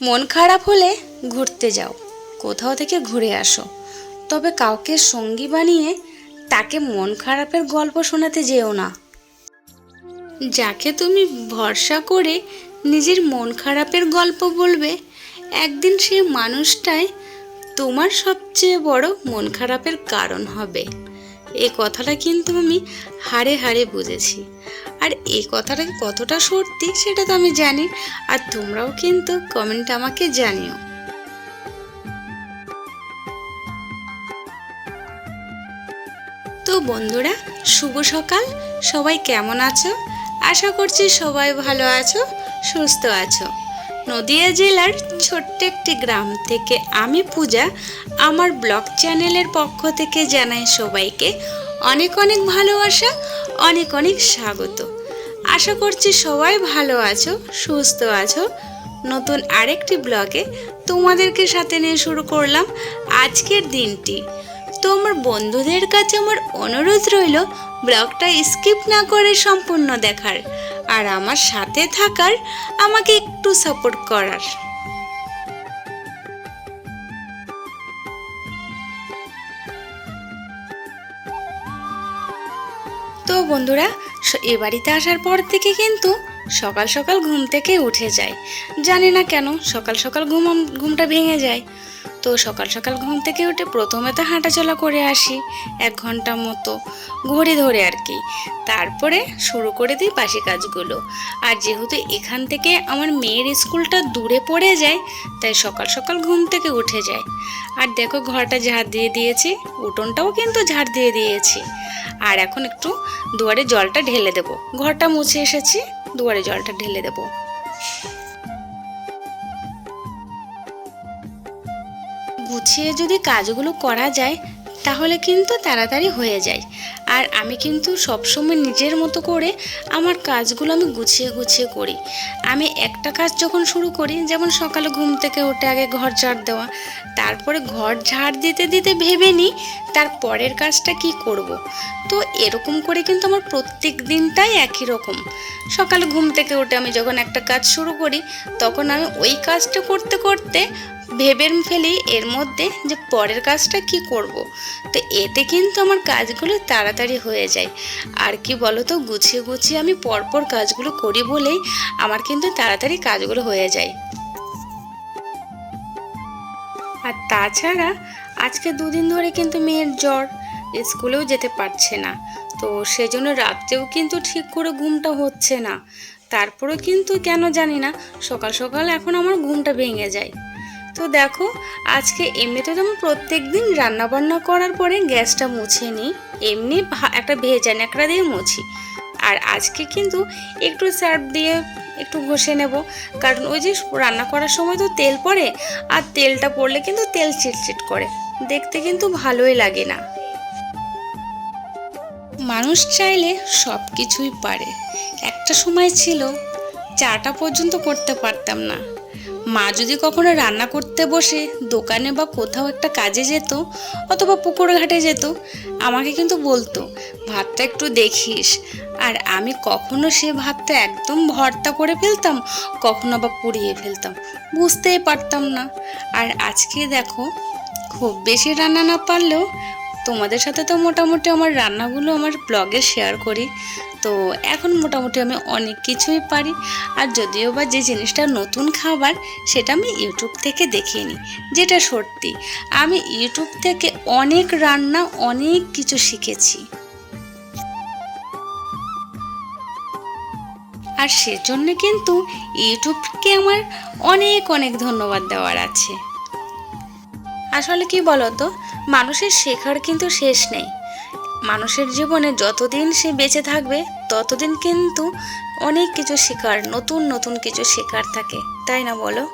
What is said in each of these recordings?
মন খারাপ হলে ঘুরতে যাও, কোথাও থেকে ঘুরে আসো। তবে কাউকে সঙ্গী বানিয়ে তাকে মন খারাপের গল্প শোনাতে যেও না। যাকে তুমি ভরসা করে নিজের মন খারাপের গল্প বলবে, একদিন সেই মানুষটাই তোমার সবচেয়ে বড় মন খারাপের কারণ হবে। এ কথাটা কিন্তু আমি হাড়ে হাড়ে বুঝেছি। আর এই কথাটা কতটা সত্যি সেটা তো আমি জানি, আর তোমরাও কিন্তু কমেন্ট আমাকে জানিও। তো বন্ধুরা, শুভ সকাল, সবাই কেমন আছো? আশা করছি সবাই ভালো আছো, সুস্থ আছো। নদিয়া জেলার ছোট্ট একটি গ্রাম থেকে আমি পূজা, আমার ব্লগ চ্যানেলের পক্ষ থেকে জানাই সবাইকে অনেক অনেক ভালোবাসা, অনেক অনেক স্বাগত। আশা করছি সবাই ভালো আছো, সুস্থ আছো। নতুন আরেকটি ব্লগে তোমাদেরকে সাথে নিয়ে শুরু করলাম আজকের দিনটি। তো আমার বন্ধুদের কাছে আমার অনুরোধ রইল, ব্লগটা স্কিপ না করে সম্পূর্ণ দেখার। আর আমার সাথে থাকার, আমাকে একটু সাপোর্ট করার। তো বন্ধুরা এ বাড়িতে আসার পর থেকে কিন্তু সকাল সকাল ঘুম থেকে উঠে যায়। জানি না কেন সকাল সকাল ঘুম ঘুমটা ভেঙে যায়। তো সকাল সকাল ঘুম থেকে উঠে প্রথমে তো হাঁটাচলা করে আসি, এক ঘণ্টা মতো ঘড়ি ধরে আর কি। তারপরে শুরু করে দিই বাসি কাজগুলো। আর যেহেতু এখান থেকে আমার মেয়ের স্কুলটা দূরে পড়ে যায়, তাই সকাল সকাল ঘুম থেকে উঠে যায়। আর দেখো ঘরটা ঝাড় দিয়ে দিয়েছি, উঠোনটাও কিন্তু ঝাড় দিয়ে দিয়েছি। আর এখন একটু দুয়ারে জলটা ঢেলে দেব। ঘরটা মুছে এসেছি, দুয়ারে জলটা ঢেলে দেব। গুছিয়ে যদি কাজগুলো করা যায় তাহলে কিন্তু তাড়াতাড়ি হয়ে যায়। আর আমি কিন্তু সবসময় নিজের মতো করে আমার কাজগুলো আমি গুছিয়ে গুছিয়ে করি আমি একটা কাজ যখন শুরু করি, যেমন সকালে ঘুম থেকে উঠে আগে ঘর ঝাড় দেওয়া, তারপরে ঘর ঝাড় দিতে দিতে ভেবে নিই, তার পরের কাজটা কি করব। তো এরকম করে কিন্তু আমার প্রত্যেক দিনটাই একই রকম সকালে ঘুম থেকে উঠে আমি যখন একটা কাজ শুরু করি, তখন আমি ওই কাজটা করতে করতে ভেবে ফেলি এর মধ্যে যে পরের কাজটা কি করব। তো এতে কিন্তু আমার কাজগুলো তাড়াতাড়ি হয়ে যায়। আর কি বলো তো গুছিয়ে গুছিয়ে আমি পরপর কাজগুলো করি বলেই আমার কিন্তু তাড়াতাড়ি কাজগুলো হয়ে যায়। আর তাছাড়া আজকে দুদিন ধরে কিন্তু মেয়ের জ্বর, স্কুলেও যেতে পারছে না। তো সেজন্য রাত্রেও কিন্তু ঠিক করে ঘুমটা হচ্ছে না। তারপরেও কিন্তু কেন জানি না, সকাল সকাল এখন আমার ঘুমটা ভেঙে যায়। তো দেখো, আজকে এমনিতে তো আমি প্রত্যেক দিন রান্নাবান্না করার পরে গ্যাসটা মুছে নিই। এমনি একটা ভেজা ন্যাকড়া দিয়ে মুছি। আর আজকে কিন্তু একটু সার্ফ দিয়ে একটু ঘষে নেব। কারণ ওই যে রান্না করার সময় তো তেল পড়ে, আর তেলটা পড়লে কিন্তু তেল চিটচিট করে। দেখতে কিন্তু ভালোই লাগে না। মানুষ চাইলে সব কিছুই পারে। একটা সময় ছিল, চাটা পর্যন্ত করতে পারতাম না। মা যদি কখনো রান্না করতে বসে দোকানে বা কোথাও একটা কাজে যেত অথবা পুকুর ঘাটে যেত, আমাকে কিন্তু বলতো, ভাতটা একটু দেখিস। আর আমি কখনো সে ভাতটা একদম ভর্তা করে ফেলতাম, কখনো বা পুড়িয়ে ফেলতাম। বুঝতেই পারতাম না। আর আজকে দেখো, খুব বেশি রান্না না পারলেও তোমাদের সাথে তো মোটামুটি আমার রান্নাগুলো আমার ব্লগে শেয়ার করি। তো এখন মোটামুটি আমি অনেক কিছুই পারি। আর যদিও বা যে জিনিসটা নতুন খাবার, সেটা আমি ইউটিউব থেকে দেখে নিই, যেটা সত্যি। আমি ইউটিউব থেকে অনেক রান্না, অনেক কিছু শিখেছি। আর সেজন্য কিন্তু ইউটিউবকে আমার অনেক অনেক ধন্যবাদ দেওয়ার আছে। আসলে কি বলতো, মানুষের শেখার কিন্তু শেষ নেই। মানুষের জীবনে যতদিন সে বেঁচে থাকবে ততদিন কিন্তু অনেক কিছু শেখার নতুন নতুন কিছু শেখার থাকে তাই না বলো?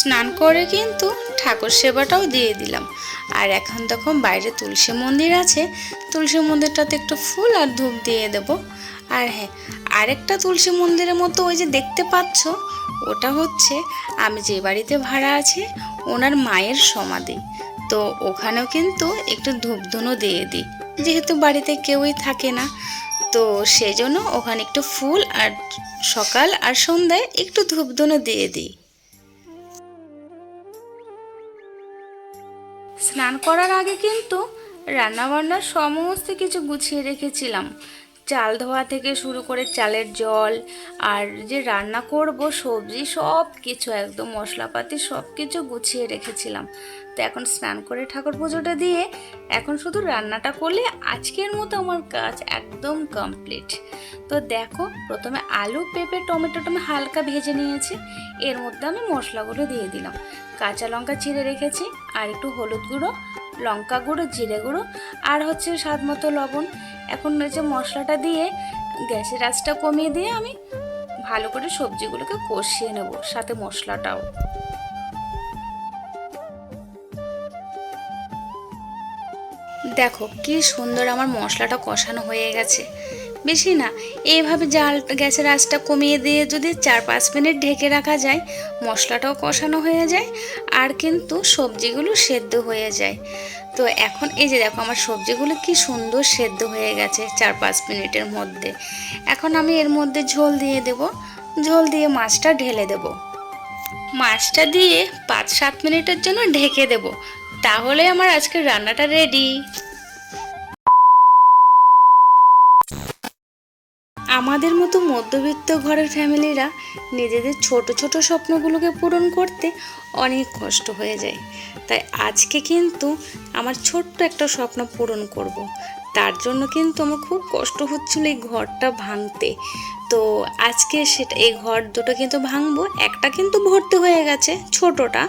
স্নান করে কিন্তু ঠাকুর সেবাটাও দিয়ে দিলাম। আর এখন তখন বাইরে তুলসী মন্দির আছে, তুলসী মন্দিরটাতে একটু ফুল আর ধূপ দিয়ে দেব। আর হ্যাঁ আরেকটা তুলসী মন্দিরের মতো ওই যে দেখতে পাচ্ছ, ওটা হচ্ছে আমি যে বাড়িতে ভাড়া আছি, ওনার মায়ের সমাধি। তো ওখানেও কিন্তু একটু ধূপধুনো দিয়ে দিই, যেহেতু বাড়িতে কেউই থাকে না। তো সেজন্য ওখানে একটু ফুল আর সকাল আর সন্ধ্যায় একটু ধূপধুনো দিয়ে দিই। স্নান করার আগে কিন্তু রান্নাবান্নার সমস্ত কিছু গুছিয়ে রেখেছিলাম। চাল ধোয়া থেকে শুরু করে চালের জল আর যে রান্না করব, সবজি সব কিছু একদম মশলাপাতি সব কিছু গুছিয়ে রেখেছিলাম। তো এখন স্নান করে ঠাকুর পুজোটা দিয়ে এখন শুধু রান্নাটা করলে আজকের মতো আমার কাজ একদম কমপ্লিট। তো দেখো, প্রথমে আলু, পেঁপে টমেটোটা আমি হালকা ভেজে নিয়েছি। এর মধ্যে আমি মশলাগুলো দিয়ে দিলাম। কাঁচা লঙ্কা চিড়ে রেখেছি আর একটু হলুদ গুঁড়ো, লঙ্কা গুঁড়ো, জিরে গুঁড়ো আর হচ্ছে স্বাদ মতো লবণ। এখন যে মশলাটা দিয়ে, গ্যাসের আঁচটা কমিয়ে দিয়ে আমি ভালো করে সবজিগুলোকে কষিয়ে নেব, সাথে মশলাটাও। দেখো, কি সুন্দর আমার মশলাটা কষানো হয়ে গেছে। বেশি না, এইভাবে জাল, গ্যাসের আঁচটা কমিয়ে দিয়ে যদি চার পাঁচ মিনিট ঢেকে রাখা যায়, মশলাটাও কষানো হয়ে যায়, আর কিন্তু সবজিগুলো সেদ্ধ হয়ে যায়। তো এখন এই যে দেখো, আমার সবজিগুলো কি সুন্দর সেদ্ধ হয়ে গেছে চার পাঁচ মিনিটের মধ্যে। এখন আমি এর মধ্যে ঝোল দিয়ে দেব। ঝোল দিয়ে মাছটা ঢেলে দেব। মাছটা দিয়ে পাঁচ সাত মিনিটের জন্য ঢেকে দেব। তাহলে আমার আজকের রান্নাটা রেডি আমাদের মতো মধ্যবিত্ত ঘরের ফ্যামিলিরা নিজেদের ছোট ছোট স্বপ্নগুলোকে পূরণ করতে অনেক কষ্ট হয়ে যায়। তাই আজকে কিন্তু আমার ছোট্ট একটা স্বপ্ন পূরণ করব। তার জন্য কিন্তু আমার খুব কষ্ট হচ্ছিল এই ঘরটা ভাঙতে। তো আজকে সেটা, এই ঘর দুটো কিন্তু ভাঙবো, একটা কিন্তু ভর্তি হয়ে গেছে, ছোটটা।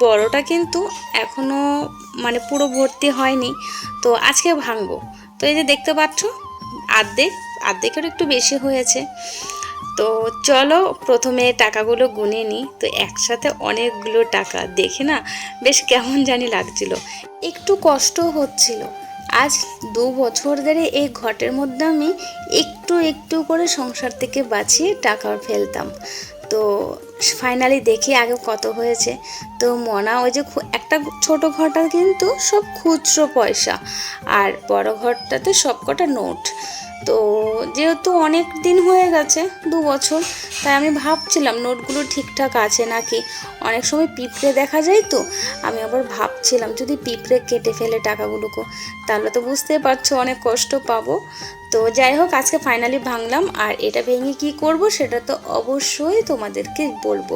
বড়টা কিন্তু এখনও মানে পুরো ভর্তি হয়নি। তো আজকে ভাঙবো। তো এই যে দেখতে পাচ্ছ, আর্ধেক আর্ধেকের একটু বেশি হয়েছে। তো চলো প্রথমে টাকাগুলো গুনে নিই। তো একসাথে অনেকগুলো টাকা। দেখে না বেশ কেমন জানি লাগছিল। একটু কষ্ট হচ্ছিল। আজ দু বছর ধরে এই ঘটের মধ্যে আমি একটু একটু করে সংসার থেকে বাঁচিয়ে টাকা ফেলতাম। তো ফাইনালি দেখি আগে কত হয়েছে। তো মনা ওই যে একটা ছোট ঘরটা কিন্তু সব খুচরো পয়সা। আর বড় ঘরটাতে সব কটা নোট। তো যেহেতু অনেক দিন হয়ে গেছে, দু বছর, তাই আমি ভাবছিলাম নোটগুলো ঠিকঠাক আছে নাকি? অনেক সময় পিঁপড়ে দেখা যায় তো, আমি আবার ভাবছিলাম যদি পিঁপড়ে কেটে ফেলে টাকাগুলোকে, তাহলে তো বুঝতে পারছ অনেক কষ্ট পাবো। তো যাই হোক, আজকে ফাইনালি ভাঙলাম। আর এটা ভেঙে কি করব সেটা তো অবশ্যই তোমাদেরকে বলব।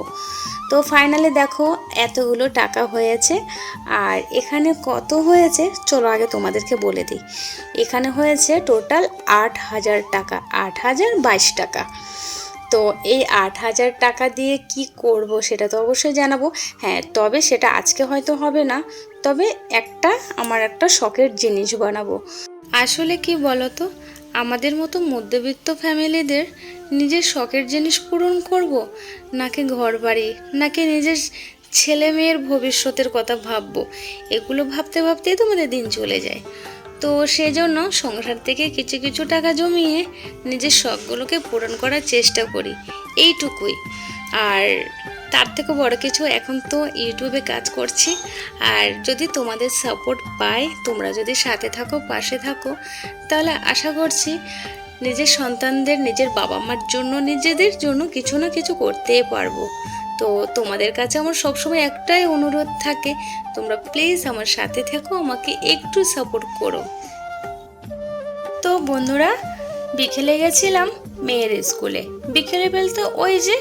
তো ফাইনালি দেখো, এতগুলো টাকা হয়েছে। আর এখানে কত হয়েছে? চলো আগে তোমাদেরকে বলে দিই। এখানে হয়েছে টোটাল আট হাজার টাকা, আট হাজার বাইশ টাকা। তো এই আট হাজার টাকা দিয়ে কি করব সেটা তো অবশ্যই জানাব। হ্যাঁ তবে সেটা আজকে হয়তো হবে না। তবে একটা, আমার একটা শখের জিনিস বানাবো। আসলে কি বলতো? আমাদের মতো মধ্যবিত্ত ফ্যামিলিদের নিজের শখের জিনিস পূরণ করব? নাকি ঘর বাড়ি নাকি নিজের ছেলে মেয়ের ভবিষ্যতের কথা ভাববো? এগুলো ভাবতে ভাবতেই তোমাদের দিন চলে যায়। তো সেজন্য সংসার থেকে কিছু কিছু টাকা জমিয়ে নিজের শখগুলোকে পূরণ করার চেষ্টা করি। এইটুকুই। আর তার থেকে বড় কিছু এখন তো ইউটিউবে কাজ করছি। আর যদি তোমাদের সাপোর্ট পাই, তোমরা যদি সাথে থাকো, পাশে থাকো, তাহলে আশা করছি নিজের সন্তানদের, নিজের বাবা মার জন্য, নিজেদের জন্য কিছু না কিছু করতেই পারব। তো তোমাদের কাছে আমার সবসময় একটাই অনুরোধ থাকে, তোমরা প্লিজ আমার সাথে থেকো, আমাকে একটু সাপোর্ট করো। তো বন্ধুরা, বিকেলে গেছিলাম মেয়ের স্কুলে। বিকেলে বলতে ওই যে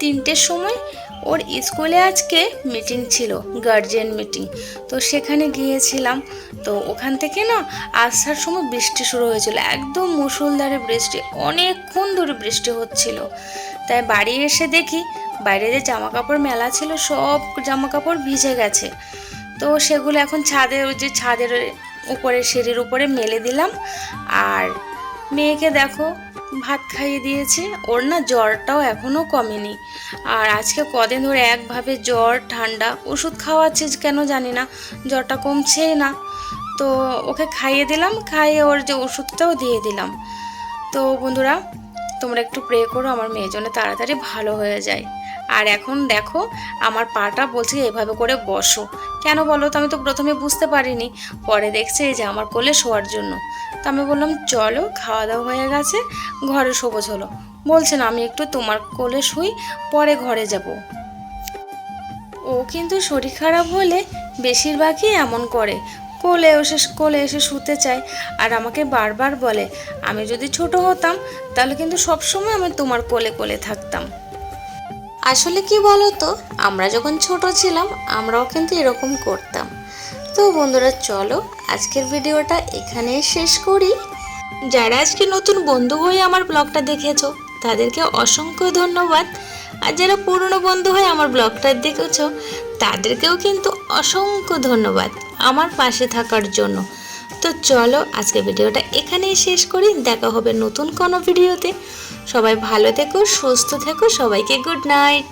তিনটের সময় ওর স্কুলে আজকে মিটিং ছিল গার্জেন মিটিং তো সেখানে গিয়েছিলাম। তো ওখান থেকে না আসার সময় বৃষ্টি শুরু হয়েছিল, একদম মুসুলধারে বৃষ্টি, অনেকক্ষণ ধরে বৃষ্টি হচ্ছিল। তাই বাড়ি এসে দেখি, বাইরে যে জামা কাপড় মেলা ছিল, সব জামা কাপড় ভিজে গেছে। তো সেগুলো এখন ছাদের ওই যে ছাদের উপরে, সিঁড়ির উপরে মেলে দিলাম। আর মেয়েকে দেখো, ভাত খাইয়ে দিয়েছে, ওর না জ্বরটাও এখনও কমেনি। আর আজকে কদিন ধরে একভাবে জ্বর, ঠান্ডা, ওষুধ খাওয়াচ্ছে কেন জানি না, জ্বরটা কমছেই না। তো ওকে খাইয়ে দিলাম, খাইয়ে ওর যে ওষুধটাও দিয়ে দিলাম। তো বন্ধুরা, তোমরা একটু প্রে করো, আমার মেয়ের জন্য তাড়াতাড়ি ভালো হয়ে যায়। আর এখন দেখো, আমার পাটা বলছে এভাবে করে বসো। কেন বলো তো? আমি তো প্রথমে বুঝতে পারিনি, পরে দেখছে যে আমার কোলে শোয়ার জন্য। তো আমি বললাম, চলো খাওয়া দাওয়া হয়ে গেছে, ঘরে সবুজ হলো। বলছে, না, আমি একটু তোমার কোলে শুই, পরে ঘরে যাব। ও কিন্তু শরীর খারাপ হলে বেশিরভাগই এমন করে। কোলে এসে কোলে এসে শুতে চায় আর আমাকে বারবার বলে, আমি যদি ছোট হতাম, তাহলে কিন্তু সবসময় আমি তোমার কোলে কোলে থাকতাম। আসলে কি বলো তো আমরা যখন ছোট ছিলাম, আমরাও কিন্তু এরকম করতাম। তো বন্ধুরা, চলো আজকের ভিডিওটা এখানে শেষ করি। যারা আজকে নতুন বন্ধু হয়ে আমার ব্লগটা দেখেছ, তাদেরকে অসংখ্য ধন্যবাদ। আর যারা পুরনো বন্ধু হয়ে আমার ব্লগটা দেখেছ, তাদেরকেও কিন্তু অসংখ্য ধন্যবাদ আমার পাশে থাকার জন্য। তো চলো আজকে ভিডিওটা এখানেই শেষ করি। দেখা হবে নতুন কোনো ভিডিওতে। সবাই ভালো থেকো সুস্থ থেকো সবাইকে গুড নাইট